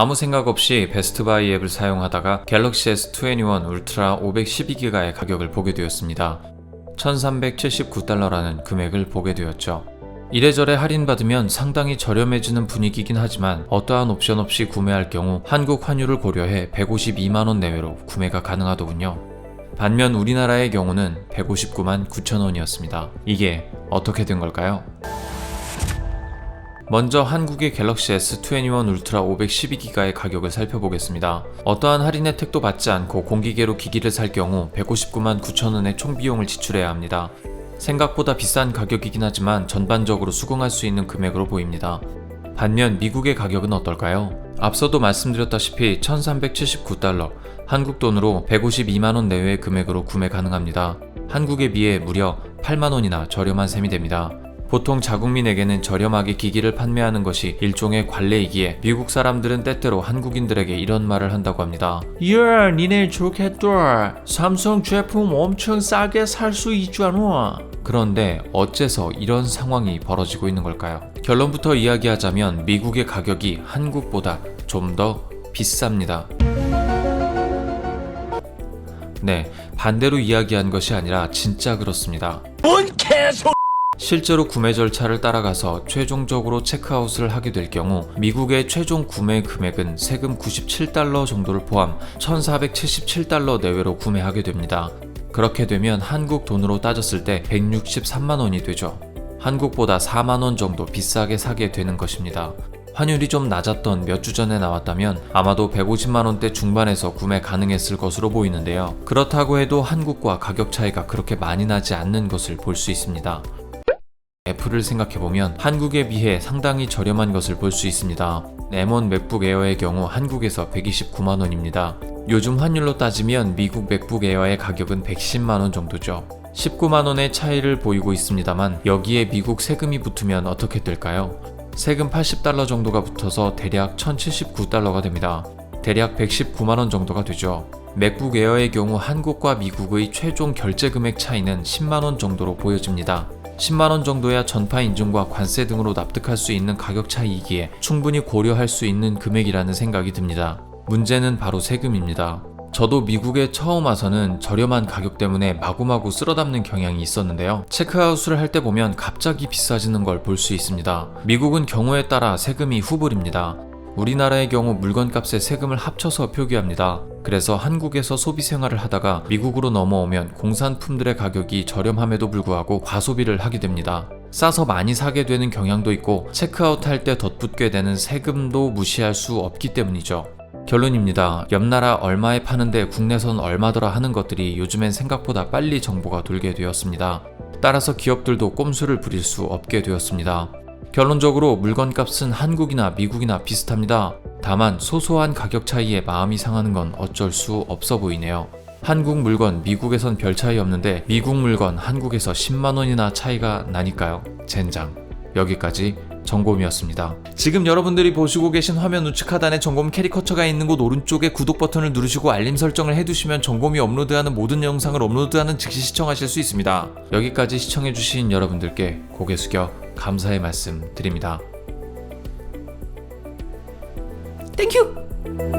아무 생각 없이 베스트바이 앱을 사용하다가 갤럭시 S21 울트라 512기가의 가격을 보게 되었습니다. 1379달러라는 금액을 보게 되었죠. 이래저래 할인받으면 상당히 저렴해지는 분위기긴 하지만 어떠한 옵션 없이 구매할 경우 한국 환율을 고려해 152만원 내외로 구매가 가능하더군요. 반면 우리나라의 경우는 159만 9천원이었습니다. 이게 어떻게 된 걸까요? 먼저 한국의 갤럭시 S21 울트라 512기가의 가격을 살펴보겠습니다. 어떠한 할인 혜택도 받지 않고 공기계로 기기를 살 경우 159만 9천원의 총 비용을 지출해야 합니다. 생각보다 비싼 가격이긴 하지만 전반적으로 수긍할 수 있는 금액으로 보입니다. 반면 미국의 가격은 어떨까요? 앞서도 말씀드렸다시피 1379달러, 한국 돈으로 152만원 내외의 금액으로 구매 가능합니다. 한국에 비해 무려 8만원이나 저렴한 셈이 됩니다. 보통 자국민에게는 저렴하게 기기를 판매하는 것이 일종의 관례이기에 미국 사람들은 때때로 한국인들에게 이런 말을 한다고 합니다. 야, 니네 좋겠다. 삼성 제품 엄청 싸게 살 수 있잖아. 그런데 어째서 이런 상황이 벌어지고 있는 걸까요? 결론부터 이야기하자면 미국의 가격이 한국보다 좀 더 비쌉니다. 네, 반대로 이야기한 것이 아니라 진짜 그렇습니다. 실제로 구매 절차를 따라가서 최종적으로 체크아웃을 하게 될 경우 미국의 최종 구매 금액은 세금 97달러 정도를 포함 1477달러 내외로 구매하게 됩니다. 그렇게 되면 한국 돈으로 따졌을 때 163만 원이 되죠. 한국보다 4만 원 정도 비싸게 사게 되는 것입니다. 환율이 좀 낮았던 몇 주 전에 나왔다면 아마도 150만 원대 중반에서 구매 가능했을 것으로 보이는데요. 그렇다고 해도 한국과 가격 차이가 그렇게 많이 나지 않는 것을 볼 수 있습니다. 애플을 생각해보면 한국에 비해 상당히 저렴한 것을 볼 수 있습니다. M1 맥북 에어의 경우 한국에서 129만원입니다. 요즘 환율로 따지면 미국 맥북 에어의 가격은 110만원 정도죠. 19만원의 차이를 보이고 있습니다만 여기에 미국 세금이 붙으면 어떻게 될까요? 세금 80달러 정도가 붙어서 대략 1079달러가 됩니다. 대략 119만원 정도가 되죠. 맥북 에어의 경우 한국과 미국의 최종 결제 금액 차이는 10만원 정도로 보여집니다. 10만원 정도야 전파 인증과 관세 등으로 납득할 수 있는 가격 차이이기에 충분히 고려할 수 있는 금액이라는 생각이 듭니다. 문제는 바로 세금입니다. 저도 미국에 처음 와서는 저렴한 가격 때문에 마구마구 쓸어담는 경향이 있었는데요. 체크아웃을 할 때 보면 갑자기 비싸지는 걸 볼 수 있습니다. 미국은 경우에 따라 세금이 후불입니다. 우리나라의 경우 물건값에 세금을 합쳐서 표기합니다. 그래서 한국에서 소비 생활을 하다가 미국으로 넘어오면 공산품들의 가격이 저렴함에도 불구하고 과소비를 하게 됩니다. 싸서 많이 사게 되는 경향도 있고 체크아웃 할 때 덧붙게 되는 세금도 무시할 수 없기 때문이죠. 결론입니다. 옆나라 얼마에 파는데 국내선 얼마더라 하는 것들이 요즘엔 생각보다 빨리 정보가 돌게 되었습니다. 따라서 기업들도 꼼수를 부릴 수 없게 되었습니다. 결론적으로 물건값은 한국이나 미국이나 비슷합니다. 다만 소소한 가격 차이에 마음이 상하는 건 어쩔 수 없어 보이네요. 한국 물건 미국에선 별 차이 없는데 미국 물건 한국에서 10만원이나 차이가 나니까요. 젠장. 여기까지 정곰이었습니다. 지금 여러분들이 보시고 계신 화면 우측 하단에 정곰 캐리커처가 있는 곳 오른쪽에 구독 버튼을 누르시고 알림 설정을 해두시면 정곰이 업로드하는 모든 영상을 업로드하는 즉시 시청하실 수 있습니다. 여기까지 시청해주신 여러분들께 고개 숙여 감사의 말씀 드립니다. Thank you.